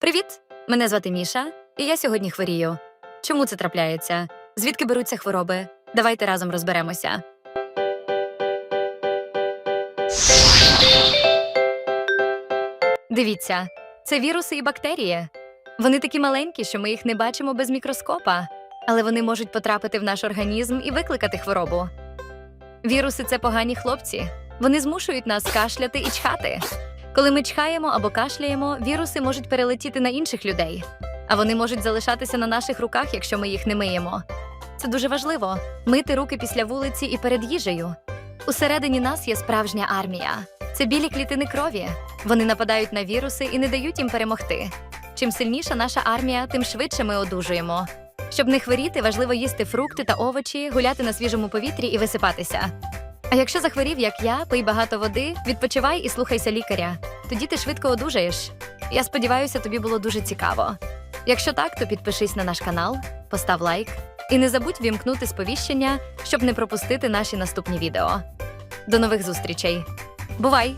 Привіт! Мене звати Міша, і я сьогодні хворію. Чому це трапляється? Звідки беруться хвороби? Давайте разом розберемося. Дивіться, це віруси і бактерії. Вони такі маленькі, що ми їх не бачимо без мікроскопа, але вони можуть потрапити в наш організм і викликати хворобу. Віруси це погані хлопці. Вони змушують нас кашляти і чхати. Коли ми чхаємо або кашляємо, віруси можуть перелетіти на інших людей, а вони можуть залишатися на наших руках, якщо ми їх не миємо. Це дуже важливо мити руки після вулиці і перед їжею. Усередині нас є справжня армія. Це білі клітини крові. Вони нападають на віруси і не дають їм перемогти. Чим сильніша наша армія, тим швидше ми одужуємо. Щоб не хворіти, важливо їсти фрукти та овочі, гуляти на свіжому повітрі і висипатися. А якщо захворів, як я, пий багато води, відпочивай і слухайся лікаря. Тоді ти швидко одужаєш. Я сподіваюся, тобі було дуже цікаво. Якщо так, то підпишись на наш канал, постав лайк і не забудь вімкнути сповіщення, щоб не пропустити наші наступні відео. До нових зустрічей. Бувай!